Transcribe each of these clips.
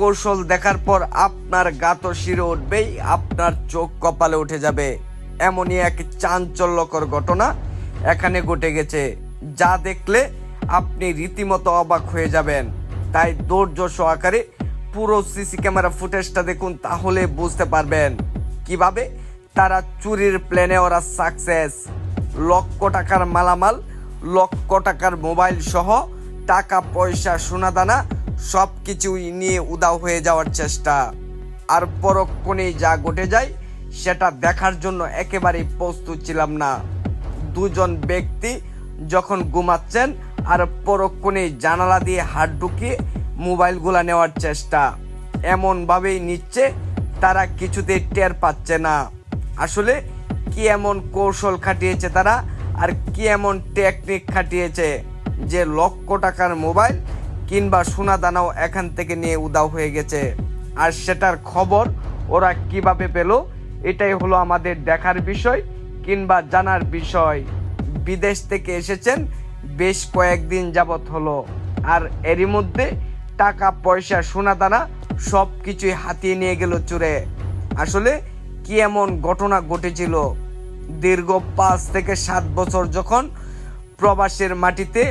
কৌশল দেখার পর আপনার গাত শিরে উঠবেই, আপনার চোখ কপালে উঠে যাবে। এমনই এক চাঞ্চল্যকর ঘটনা এখানে ঘটে গেছে। যা দেখলে আপনি রীতিমতো অবাক হয়ে যাবেন। তাই ধৈর্য সহকারে পুরো সিসি ক্যামেরা ফুটেজটা দেখুন, তাহলে বুঝতে পারবেন কীভাবে তারা চুরির প্ল্যানে ওরা সাকসেস লক্ষ টাকার মালামাল, লক্ষ টাকার মোবাইল সহ টাকা পয়সা সোনাদানা সব কিছুই নিয়ে উদাও হয়ে যাওয়ার চেষ্টা। আর পরক্ষণেই যা ঘটে যায়, সেটা দেখার জন্য একেবারেই প্রস্তুত ছিলাম না। দুজন ব্যক্তি যখন ঘুমাচ্ছেন, আর পরক্ষণেই জানালা দিয়ে হাত ঢুকিয়ে মোবাইলগুলা নেওয়ার চেষ্টা। এমনভাবেই নিচ্ছে, তারা কিছুতেই টের পাচ্ছে না। আসলে কি এমন কৌশল খাটিয়েছে তারা, আর কি এমন টেকনিক খাটিয়েছে যে লক্ষ টাকার মোবাইল কিংবা সোনা দানাও এখান থেকে নিয়ে উদাও হয়ে গেছে। আর সেটার খবর ওরা কীভাবে পেল, এটাই হলো আমাদের দেখার বিষয় কিংবা জানার বিষয়। বিদেশ থেকে এসেছেন, বেশ কয়েকদিন যাবৎ হলো। আর এরই মধ্যে টাকা, পয়সা, সোনা দানা সব কিছুই হাতিয়ে নিয়ে গেল চুরে। আসলে কি এমন ঘটনা ঘটেছিল? দীর্ঘ পাঁচ থেকে সাত বছর যখন প্রবাসের মাটিতে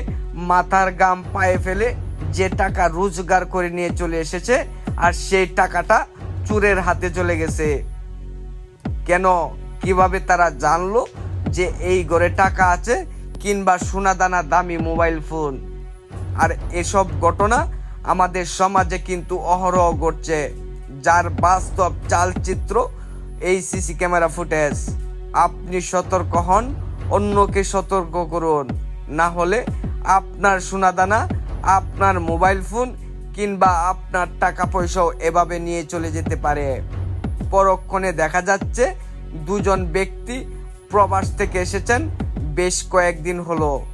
মাথার গাম পায়ে ফেলে যে টাকা রোজগার করে নিয়ে চলে এসেছে আর সেই টাকাটা চুরের হাতে চলে গেছে। কেন? কীভাবে তারা জানলো যে এই ঘরে টাকা আছে কিংবা সোনাদানা দামি মোবাইল ফোন? আর এসব ঘটনা আমাদের সমাজে কিন্তু অহরহ ঘটছে, যার বাস্তব চালচিত্র এই সিসি ক্যামেরা ফুটেজ। আপনি সতর্ক হন, অন্যকে সতর্ক করুন, না হলে আপনার সোনাদানা আপনার মোবাইল ফোন কিংবা আপনার টাকা পয়সাও এভাবে নিয়ে চলে যেতে পারে। পরক্ষণে দেখা যাচ্ছে দুজন ব্যক্তি প্রবাস থেকে এসেছেন, বেশ কয়েকদিন হলো।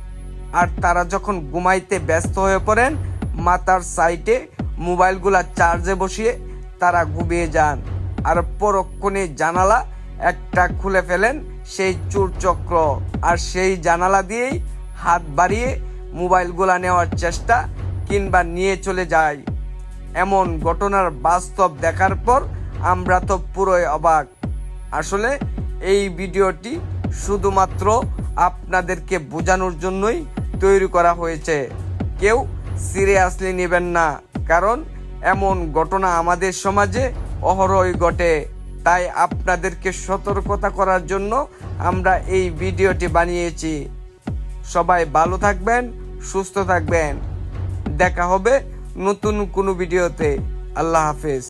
আর তারা যখন ঘুমাইতে ব্যস্ত হয়ে পড়েন মাথার সাইটে মোবাইলগুলা চার্জে বসিয়ে তারা ঘুমিয়ে যান। আর পরক্ষণে জানালা একটা খুলে ফেলেন সেই চুরচক্র। আর সেই জানালা দিয়েই হাত বাড়িয়ে মোবাইলগুলা নেওয়ার চেষ্টা কিংবা নিয়ে চলে যায়। এমন ঘটনার বাস্তব দেখার পর আমরা তো পুরোই অবাক। আসলে এই ভিডিওটি শুধুমাত্র আপনাদেরকে বোঝানোর জন্যই তৈরি করা হয়েছে। কেউ সিরিয়াসলি নেবেন না, কারণ এমন ঘটনা আমাদের সমাজে অহরহই ঘটে। তাই আপনাদেরকে সতর্কতা করার জন্য আমরা এই ভিডিওটি বানিয়েছি। সবাই ভালো থাকবেন সুস্থ থাকবেন। দেখা হবে নতুন কোনো ভিডিওতে। আল্লাহ হাফেজ।